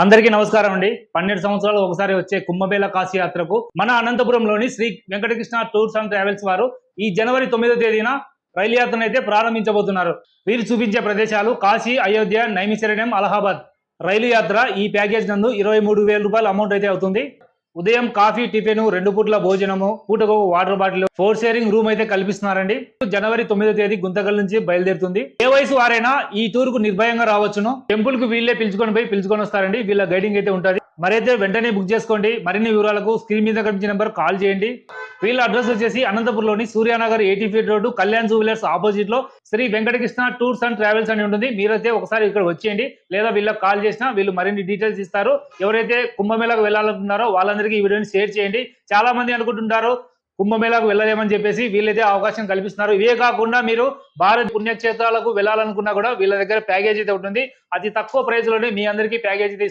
అందరికీ నమస్కారం అండి. పన్నెండు సంవత్సరాలు ఒకసారి వచ్చే కుంభమేళ కాశీయాత్రకు మన అనంతపురంలోని Shri Venkatakrishna tours and travels వారు ఈ జనవరి తొమ్మిదో తేదీన రైలు యాత్రను అయితే ప్రారంభించబోతున్నారు. వీరు చూపించే ప్రదేశాలు కాశీ అయోధ్య నైమిశరణ్యం అలహాబాద్. రైలు యాత్ర ఈ ప్యాకేజ్ నందు ఇరవై మూడు వేల రూపాయల అమౌంట్ అయితే అవుతుంది. ఉదయం కాఫీ టిఫిన్ రెండు పూట్ల భోజనము పూటకు water bottle four sharing room అయితే కల్పిస్తున్నారండి. జనవరి తొమ్మిదో తేదీ గుంతకల్ నుంచి బయలుదేరుతుంది. ఏ వయసు వారైనా ఈ టూర్కు నిర్భయంగా రావచ్చును. టెంపుల్కు వీళ్ళే పిలుచుకొని పోయి పిలుచుకొని వస్తారండి. వీళ్ళ గైడింగ్ అయితే ఉంటుంది. మరైతే వెంటనే బుక్ చేసుకోండి. మరిన్ని వివరాలకు స్క్రీన్ మీద కనిపించిన నెంబర్ కాల్ చేయండి. వీళ్ళ అడ్రస్ వచ్చేసి అనంతపురంలోని Suryanagar eighty feet road Kalyan jewellers ఆపోజిట్లో Sri Venkatakrishna tours and travels అని ఉంటుంది. మీరైతే ఒకసారి ఇక్కడ వచ్చేయండి. లేదా వీళ్ళకి కాల్ చేసినా వీళ్ళు మరిన్ని డీటెయిల్స్ ఇస్తారు. ఎవరైతే కుంభమేళకు వెళ్ళాలనుకున్నారో వాళ్ళందరికీ ఈ వీడియోని షేర్ చేయండి. చాలా మంది అనుకుంటుంటారు కుంభమేళాకు వెళ్ళలేమని చెప్పేసి వీళ్ళైతే అవకాశం కల్పిస్తున్నారు. ఇవే కాకుండా మీరు భారత్ పుణ్యక్షేత్రాలకు వెళ్ళాలనుకున్నా కూడా వీళ్ళ దగ్గర ప్యాకేజ్ అయితే ఉంటుంది. అతి తక్కువ ప్రైస్లోనే మీ అందరికీ ప్యాకేజ్ అయితే